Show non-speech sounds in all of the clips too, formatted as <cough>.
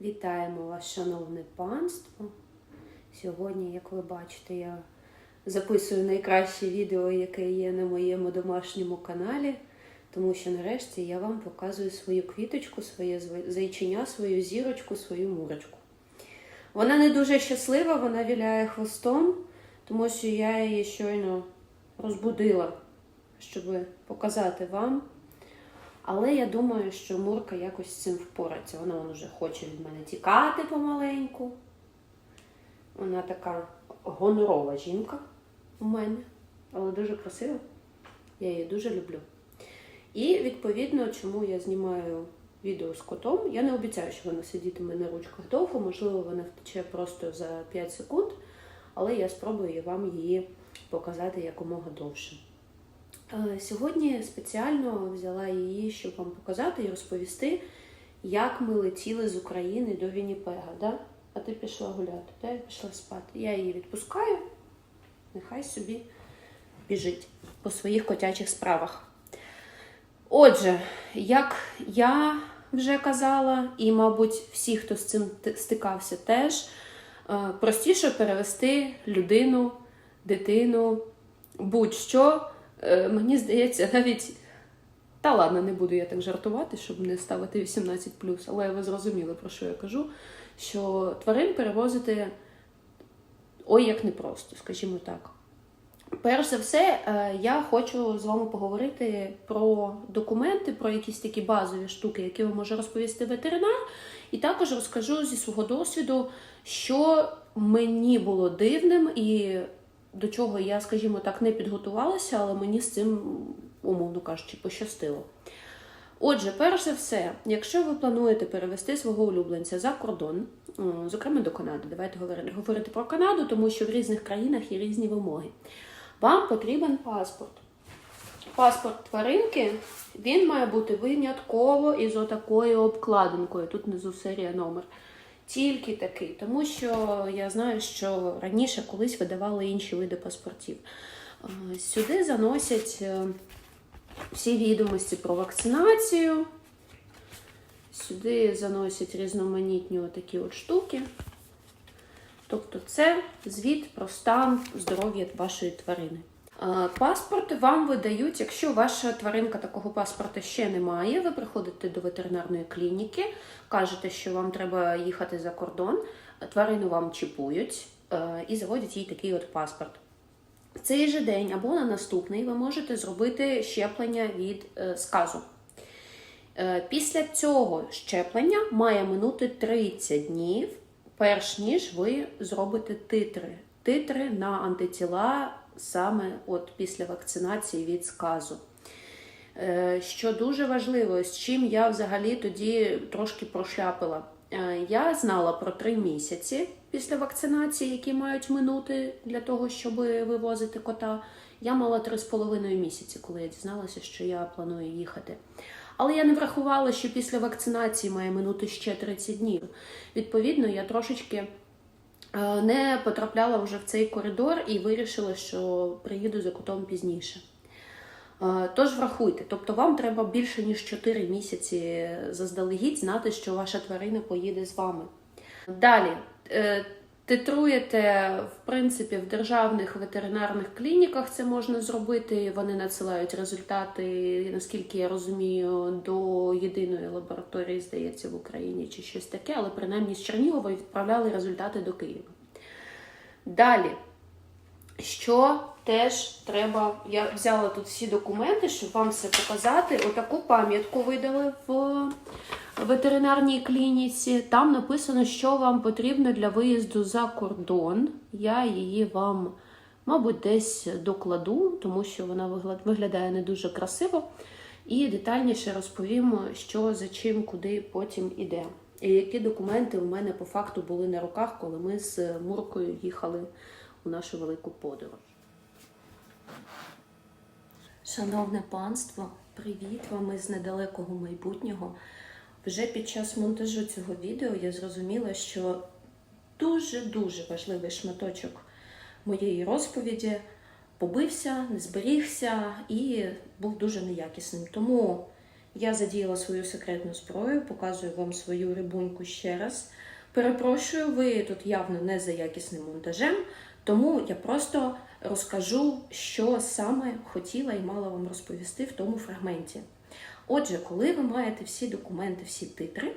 Вітаємо вас, шановне панство. Сьогодні, як ви бачите, я записую найкраще відео, яке є на моєму домашньому каналі, тому що нарешті я вам показую свою квіточку, своє зайчиня, свою зірочку, свою мурочку. Вона не дуже щаслива, вона віляє хвостом, тому що я її щойно розбудила, щоб показати вам. Але я думаю, що Мурка якось з цим впорається. Вона вон уже хоче від мене тікати помаленьку. Вона така гонорова жінка у мене, але дуже красива. Я її дуже люблю. І відповідно, чому я знімаю відео з котом, я не обіцяю, що вона сидітиме на ручках довго, можливо, вона втече просто за 5 секунд, але я спробую вам її показати якомога довше. Е, Сьогодні спеціально взяла її, щоб вам показати і розповісти, як ми летіли з України до Вінніпега. Да? А ти пішла гуляти, да? я пішла спати. Я її відпускаю, нехай собі біжить по своїх котячих справах. Отже, як я вже казала, і, мабуть, всі, хто з цим стикався, теж е, простіше перевести людину, дитину, будь-що. Е, Мені здається, навіть. Та ладно, не буду я так жартувати, щоб не ставити 18, але ви зрозуміли, про що я кажу. Що тварин перевозити ой як непросто, скажімо так. Перш за все, е, я хочу з вами поговорити про документи, про якісь такі базові штуки, які вам може розповісти ветеринар. І також розкажу зі свого досвіду, що мені було дивним і до чого я, скажімо так, не підготувалася, але мені з цим, умовно кажучи, пощастило. Отже, перш за все, якщо ви плануєте перевести свого улюбленця за кордон, зокрема до Канади, давайте говорити, про Канаду, тому що в різних країнах є різні вимоги. Вам потрібен паспорт. Паспорт тваринки він має бути винятково із отакою обкладинкою. Тут внизу серія номер. Тільки такий, тому що я знаю, що раніше колись видавали інші види паспортів. Е, Сюди заносять е, всі відомості про вакцинацію. Сюди заносять різноманітні такі от штуки. Тобто це звіт про стан здоров'я вашої тварини. Е, Паспорт вам видають, якщо ваша тваринка такого паспорта ще не має, ви приходите до ветеринарної клініки, кажете, що вам треба їхати за кордон, тварину вам чіпують е, і заводять їй такий от паспорт. В цей же день або на наступний ви можете зробити щеплення від е, сказу. Після цього щеплення має минути 30 днів, перш ніж ви зробите титри. Титри на антитіла саме от після вакцинації від сказу. Е, Що дуже важливо, з чим я взагалі тоді трошки прошляпила. Е, Я знала про три місяці після вакцинації, які мають минути для того, щоб вивозити кота. Я мала три з половиною місяці, коли я дізналася, що я планую їхати. Але я не врахувала, що після вакцинації має минути ще 30 днів. Відповідно, я трошечки не потрапляла вже в цей коридор і вирішила, що приїду за кутом пізніше. Е, Тож врахуйте, тобто вам треба більше ніж 4 місяці заздалегідь знати, що ваша тварина поїде з вами. Далі е, титруєте, в принципі, в державних ветеринарних клініках це можна зробити. Вони надсилають результати, наскільки я розумію, до єдиної лабораторії, здається, в Україні чи щось таке, але принаймні з Чернігова відправляли результати до Києва. Далі. Що теж треба. Я взяла тут всі документи, щоб вам все показати. Отаку пам'ятку видали в ветеринарній клініці. Там написано, що вам потрібно для виїзду за кордон. Я її вам, мабуть, десь докладу, тому що вона виглядає не дуже красиво. І детальніше розповім, що за чим, куди потім іде. І які документи у мене по факту були на руках, коли ми з Муркою їхали у нашу велику подорож. Шановне панство, привіт вам із недалекого майбутнього. Вже під час монтажу цього відео я зрозуміла, що дуже-дуже важливий шматочок моєї розповіді побився, не зберігся і був дуже неякісним. Тому Я задіяла свою секретну зброю, показую вам свою рибуньку ще раз. Перепрошую, ви тут явно не за якісним монтажем, тому я просто розкажу, що саме хотіла і мала вам розповісти в тому фрагменті. Отже, коли ви маєте всі документи, всі титри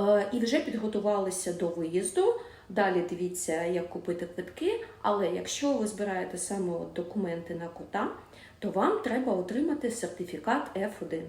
е, і вже підготувалися до виїзду, далі дивіться, як купити квитки. Але якщо ви збираєте саме документи на кота, то вам треба отримати сертифікат F1.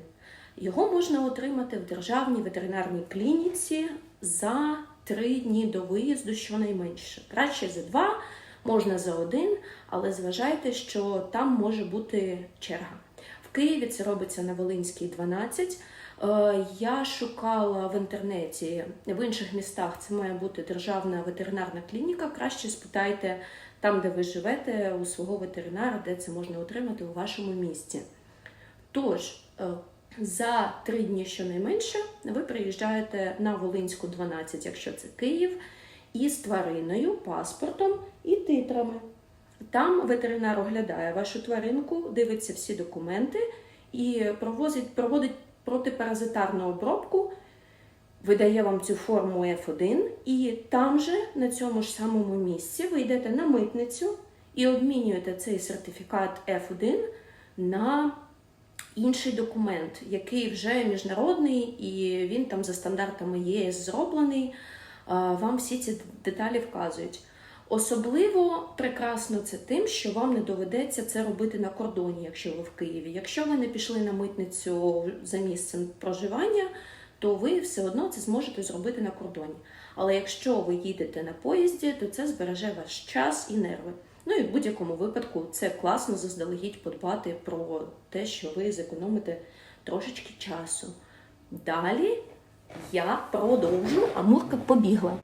Його можна отримати в державній ветеринарній клініці за три дні до виїзду, щонайменше. Краще за два, можна за один, але зважайте, що там може бути черга. В Києві це робиться на Волинській 12. Е, Я шукала в інтернеті в інших містах. Це має бути державна ветеринарна клініка. Краще спитайте там, де ви живете, у свого ветеринара, де це можна отримати у вашому місті. Тож, е, за три дні щонайменше ви приїжджаєте на Волинську 12, якщо це Київ, із твариною, паспортом і титрами. Там ветеринар оглядає вашу тваринку, дивиться всі документи і провозить, проводить протипаразитарну обробку, видає вам цю форму F1, і там же, на цьому ж самому місці, ви йдете на митницю і обмінюєте цей сертифікат F1 на інший документ, який вже міжнародний, і він там за стандартами ЄС зроблений. Вам всі ці деталі вказують. Особливо прекрасно це тим, що вам не доведеться це робити на кордоні, якщо ви в Києві. Якщо ви не пішли на митницю за місцем проживання, то ви все одно це зможете зробити на кордоні. Але якщо ви їдете на поїзді, то це збереже ваш час і нерви. Ну і в будь-якому випадку це класно заздалегідь подбати про те, що ви зекономите трошечки часу. Далі я продовжу, а Мурка побігла.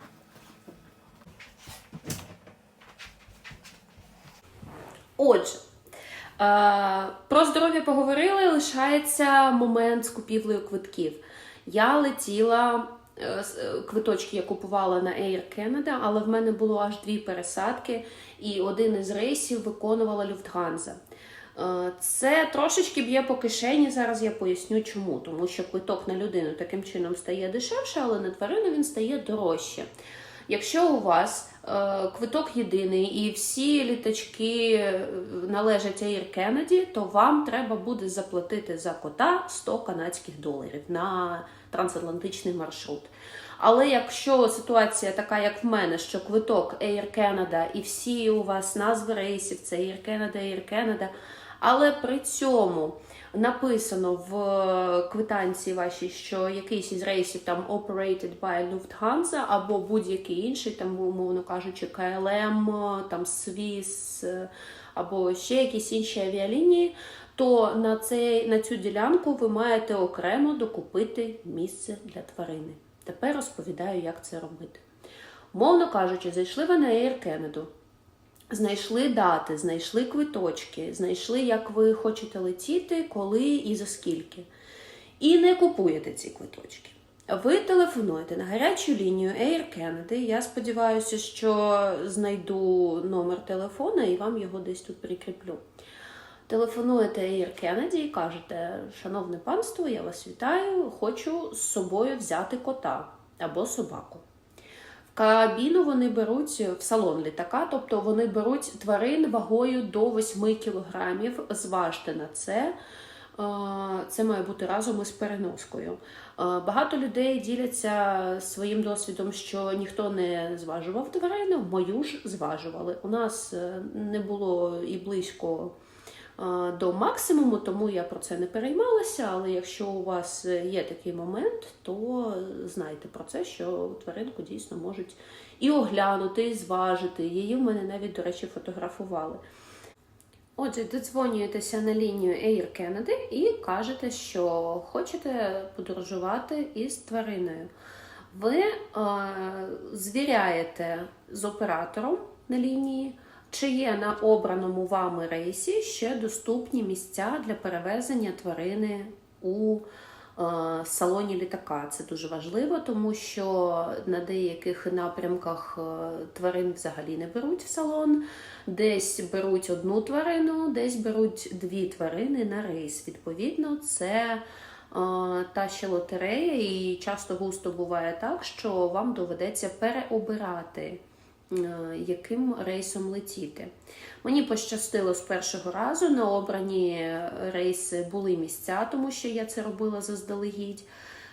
Отже, е, про здоров'я поговорили, лишається момент з купівлею квитків. Я летіла, квиточки я купувала на Air Canada, але в мене було аж дві пересадки, і один із рейсів виконувала Люфтганза. Е, Це трошечки б'є по кишені. Зараз я поясню чому. Тому що квиток на людину таким чином стає дешевше, але на тварину він стає дорожче. Якщо у вас е, квиток єдиний і всі літачки е, належать Air Kennedy, то вам треба буде заплатити за кота 100 канадських доларів на трансатлантичний маршрут. Але якщо ситуація така, як в мене, що квиток Air Canada і всі у вас назви рейсів, це Air Canada, Air Canada, але при цьому написано в квитанції вашій, що якийсь із рейсів там operated by Lufthansa або будь-який інший, там, умовно кажучи, KLM, там Swiss е, або ще якісь інші авіалінії, то на, цей, на цю ділянку ви маєте окремо докупити місце для тварини. Тепер розповідаю, як це робити. Мовно кажучи, зайшли ви на Air Canada, знайшли дати, знайшли квиточки, знайшли, як ви хочете летіти, коли і за скільки. І не купуєте ці квиточки. Ви телефонуєте на гарячу лінію Air Canada. Я сподіваюся, що знайду номер телефона і вам його десь тут прикріплю. Телефонуєте Air Kennedy і кажете, шановне панство, я вас вітаю, хочу з собою взяти кота або собаку. В кабіну вони беруть в салон літака, тобто вони беруть тварин вагою до 8 кілограмів. Зважте на це. Е, Це має бути разом із переноскою. Е, Багато людей діляться своїм досвідом, що ніхто не зважував тварину, мою ж зважували. У нас е, не було і близько до максимуму, тому я про це не переймалася. Але якщо у вас є такий момент, то знайте про це, що тваринку дійсно можуть і оглянути, і зважити. Її в мене навіть, до речі, фотографували. Отже, додзвонюєтеся на лінію Air Canada і кажете, що хочете подорожувати із твариною. Ви е, звіряєте з оператором на лінії, чи є на обраному вами рейсі ще доступні місця для перевезення тварини у е, салоні літака. Це дуже важливо, тому що на деяких напрямках е, тварин взагалі не беруть в салон. Десь беруть одну тварину, десь беруть дві тварини на рейс. Відповідно, це та ще лотерея, і часто густо буває так, що вам доведеться переобирати, е, яким рейсом летіти. Мені пощастило з першого разу. На обрані рейси були місця, тому що я це робила заздалегідь.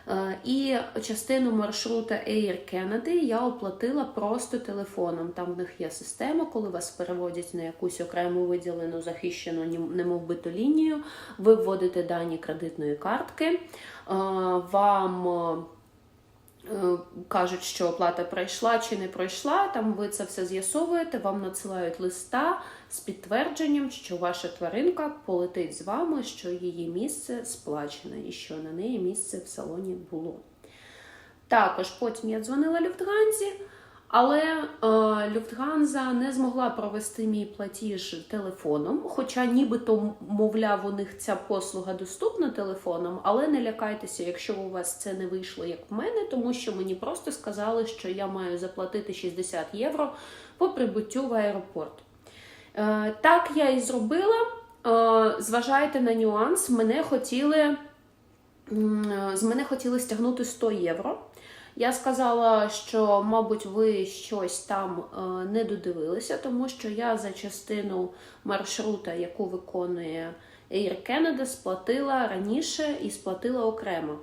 Е, І частину маршрута Air Canada я оплатила просто телефоном. Там в них є система, коли вас переводять на якусь окрему виділену захищену, немовбиту лінію. Ви вводите дані кредитної картки. е, Вам е, Е, кажуть, що оплата пройшла чи не пройшла. Там ви це все з'ясовуєте, вам надсилають листа з підтвердженням, що ваша тваринка полетить з вами, що її місце сплачене і що на неї місце в салоні було. Також потім я дзвонила Люфтганзі, але е, Люфтганза не змогла провести мій платіж телефоном, хоча нібито, мовляв, у них ця послуга доступна телефоном, але не лякайтеся, якщо у вас це не вийшло, як в мене, тому що мені просто сказали, що я маю заплатити 60 євро по прибуттю в аеропорт. Е, так я і зробила. Е, зважайте на нюанс, мене хотіли. М, З мене хотіли стягнути 100 євро. Я сказала, що, мабуть, ви щось там е, не додивилися, тому що я за частину маршрута, яку виконує Air Canada, сплатила раніше і сплатила окремо.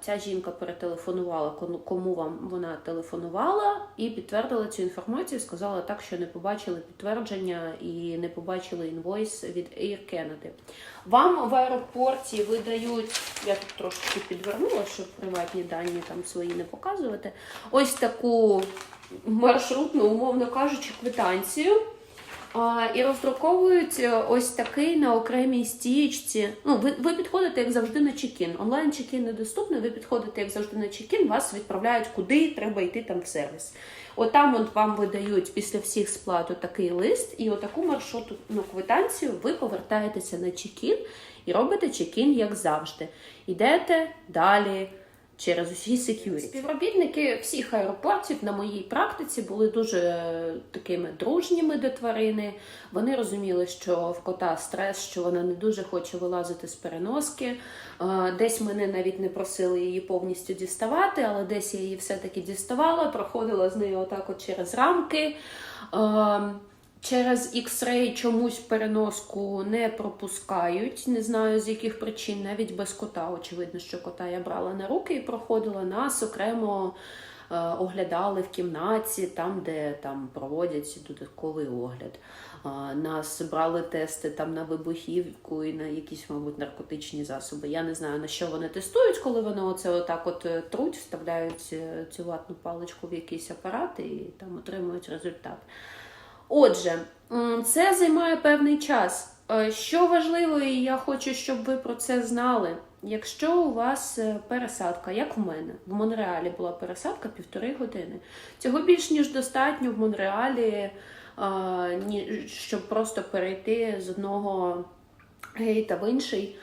Ця жінка перетелефонувала, кому вам вона телефонувала, і підтвердила цю інформацію. Сказала так, що не побачили підтвердження і не побачили інвойс від Air Canada. Вам в аеропорті видають, я тут трошки підвернула, щоб приватні дані там свої не показувати. Ось таку маршрутну, умовно кажучи, квитанцію. І роздруковують е, ось такий на окремій стічці. Ну, ви, ви підходите, як завжди, на чекін. Онлайн чекін недоступний, ви підходите, як завжди, на чекін, вас відправляють куди треба йти там в сервіс. Отам от вам видають після всіх сплат такий лист, і отаку маршрутну квитанцію ви повертаєтеся на чекін і робите чекін, як завжди. Йдете далі через усі security. Співробітники всіх аеропортів на моїй практиці були дуже е, такими дружніми до тварини. Вони розуміли, що в кота стрес, що вона не дуже хоче вилазити з переноски. Е, Десь мене навіть не просили її повністю діставати, але десь я її все-таки діставала, проходила з нею отак от через рамки. Через X-Ray чомусь переноску не пропускають, не знаю з яких причин, навіть без кота. Очевидно, що кота я брала на руки і проходила нас окремо е, оглядали в кімнаті, там, де там проводять додатковий огляд. Е, Нас брали тести там на вибухівку і на якісь, мабуть, наркотичні засоби. Я не знаю на що вони тестують, коли вони оце отак от е, труть, вставляють цю ватну паличку в якийсь апарат і там отримують результат. Отже, це займає певний час. Е, Що важливо, і я хочу, щоб ви про це знали. Якщо у вас е, пересадка, як у мене, в Монреалі була пересадка півтори години. Цього більш ніж достатньо в Монреалі, е, щоб просто перейти з одного гейта в інший.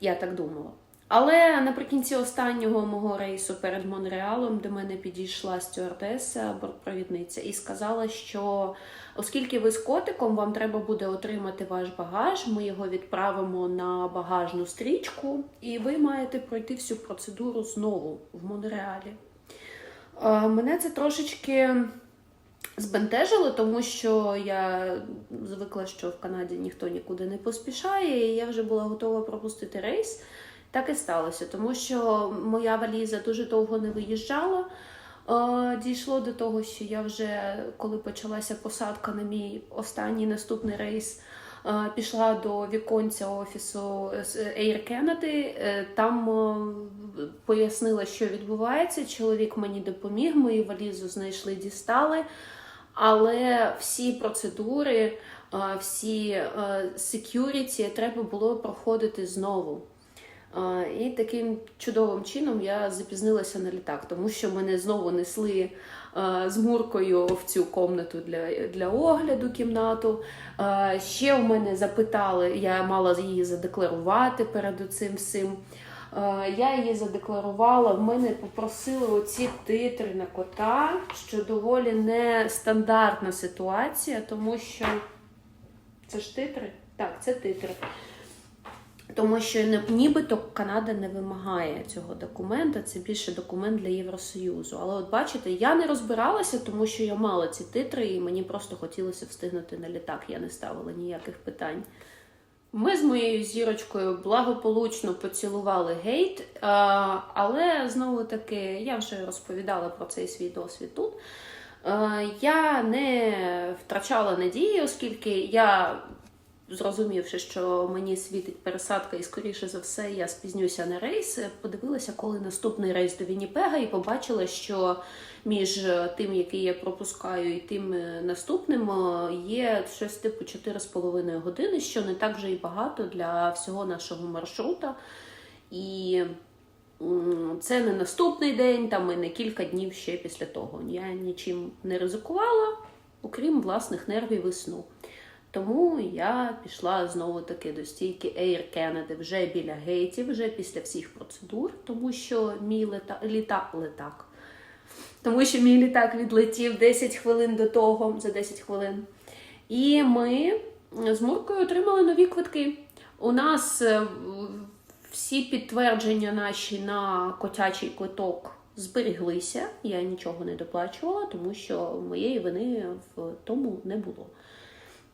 Я так думала. Але наприкінці останнього мого рейсу перед Монреалом до мене підійшла стюардеса, бортпровідниця, і сказала, що оскільки ви з котиком, вам треба буде отримати ваш багаж, ми його відправимо на багажну стрічку, і ви маєте пройти всю процедуру знову в Монреалі. Е, Мене це трошечки збентежило, тому що я звикла, що в Канаді ніхто нікуди не поспішає, і я вже була готова пропустити рейс. Так і сталося, тому що моя валіза дуже довго не виїжджала. Е, Дійшло до того, що я вже, коли почалася посадка на мій останній наступний рейс, е, пішла до віконця офісу з Air Canada. Е, Там е, пояснила, що відбувається. Чоловік мені допоміг, мою валізу знайшли, дістали. Але всі процедури, е, всі е, security треба було проходити знову. І таким чудовим чином я запізнилася на літак, тому що мене знову несли з Муркою в цю комнату для, для огляду кімнату. Ще в мене запитали, я мала її задекларувати перед цим всім. Я її задекларувала. В мене попросили оці титри на кота, що доволі нестандартна ситуація, тому що це ж титри? Так, це титри. Тому що нібито Канада не вимагає цього документа, це більше документ для Євросоюзу. Але от бачите, я не розбиралася, тому що я мала ці титри, і мені просто хотілося встигнути на літак. Я не ставила ніяких питань. Ми з моєю зірочкою благополучно поцілували гейт, але знову таки я вже розповідала про цей свій досвід тут. Я не втрачала надії, оскільки я, зрозумівши, що мені світить пересадка, і скоріше за все я спізнюся на рейс, подивилася, коли наступний рейс до Вінніпега, і побачила, що між тим, який я пропускаю, і тим е, наступним е, є щось типу 4,5 години, що не так вже і багато для всього нашого маршрута. І це не наступний день, там і не кілька днів ще після того. Я нічим не ризикувала, окрім власних нервів і сну. Тому я пішла знову таки до стійки Air Canada вже біля гейтів, вже після всіх процедур, тому що мій лета... літа... літак. Тому що мій літак відлетів 10 хвилин до того, за 10 хвилин. І ми з Муркою отримали нові квитки. У нас е, всі підтвердження наші на котячий квиток зберіглися. Я нічого не доплачувала, тому що моєї вини в тому не було.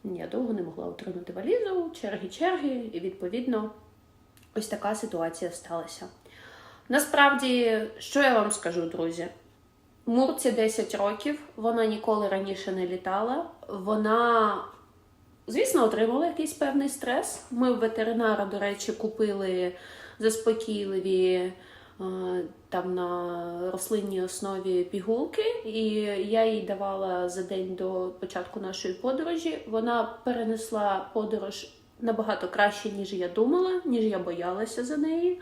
Я довго не могла отримати валізу, черги, черги, і відповідно ось така ситуація сталася. Насправді, що я вам скажу, друзі? Мурці 10 років, вона ніколи раніше не літала. Вона, звісно, отримала якийсь певний стрес. Ми в ветеринара, до речі, купили заспокійливі там на рослинній основі пігулки, і я їй давала за день до початку нашої подорожі. Вона перенесла подорож набагато краще, ніж я думала, ніж я боялася за неї.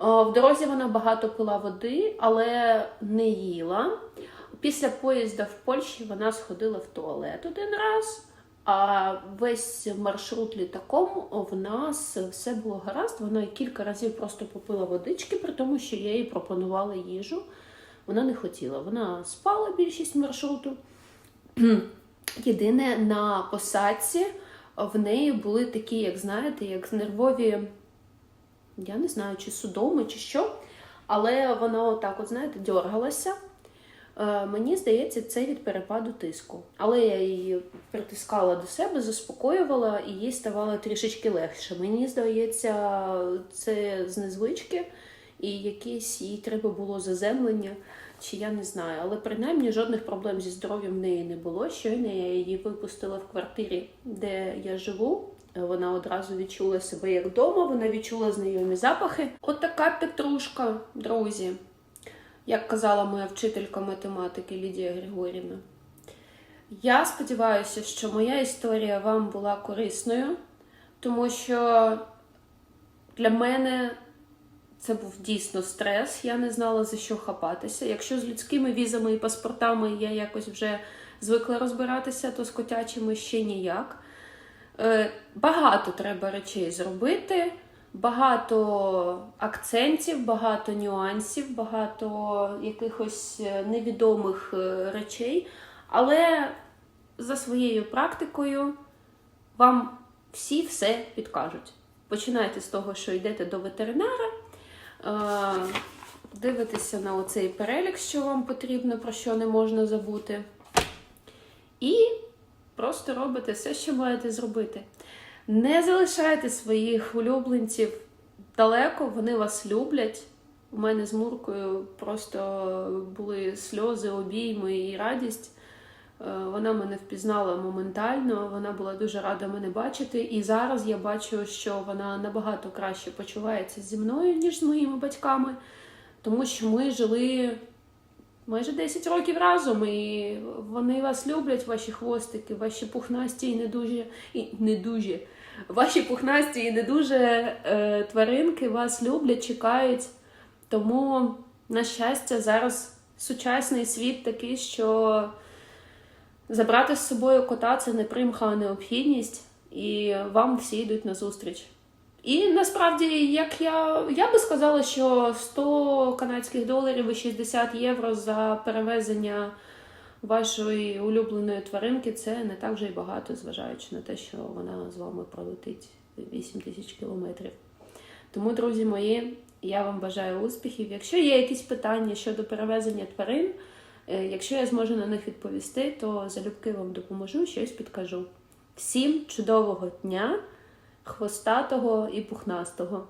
В дорозі вона багато пила води, але не їла. Після поїзда в Польщі вона сходила в туалет один раз, а весь маршрут літаком в нас все було гаразд. Вона кілька разів просто попила водички, при тому, що я їй пропонувала їжу. Вона не хотіла. Вона спала більшість маршруту. <clears throat> Єдине на посадці в неї були такі, як знаєте, як нервові я не знаю, чи судоми, чи що, але вона отак, от, знаєте, дергалася. Е, мені здається, це від перепаду тиску. Але я її притискала до себе, заспокоювала і їй ставало трішечки легше. Мені здається, це з незвички, і якесь їй треба було заземлення, чи я не знаю. Але принаймні жодних проблем зі здоров'ям в неї не було. Щойно я її випустила в квартирі, де я живу. Вона одразу відчула себе як вдома, вона відчула знайомі запахи. От така петрушка, друзі, як казала моя вчителька математики Лідія Григорівна. Я сподіваюся, що моя історія вам була корисною, тому що для мене це був дійсно стрес. Я не знала за що хапатися. Якщо з людськими візами і паспортами я якось вже звикла розбиратися, то з котячими ще ніяк. Е, Багато треба речей зробити, багато акцентів, багато нюансів, багато якихось е, невідомих е, речей. Але за своєю практикою вам всі все підкажуть. Починайте з того, що йдете до ветеринара, е, дивитеся на оцей перелік, що вам потрібно, про що не можна забути. І Просто робите все, що маєте зробити. Не залишайте своїх улюбленців далеко, вони вас люблять. У мене з Муркою просто були сльози, обійми і радість. Е, Вона мене впізнала моментально, вона була дуже рада мене бачити. І зараз я бачу, що вона набагато краще почувається зі мною, ніж з моїми батьками, тому що ми жили майже 10 років разом, і вони вас люблять, ваші хвостики, ваші пухнасті і не дуже, і не дуже. Ваші пухнасті і не дуже е, тваринки вас люблять, чекають. Тому, на щастя, зараз сучасний світ такий, що забрати з собою кота це не примха, а необхідність, і вам всі йдуть на зустріч. І насправді, як я, я би сказала, що 100 канадських доларів і 60 євро за перевезення вашої улюбленої тваринки це не так вже й багато, зважаючи на те, що вона з вами пролетить 8 тисяч кілометрів. Тому, друзі мої, я вам бажаю успіхів. Якщо є якісь питання щодо перевезення тварин, е, якщо я зможу на них відповісти, то залюбки вам допоможу, щось підкажу. Всім чудового дня, хвостатого і пухнастого!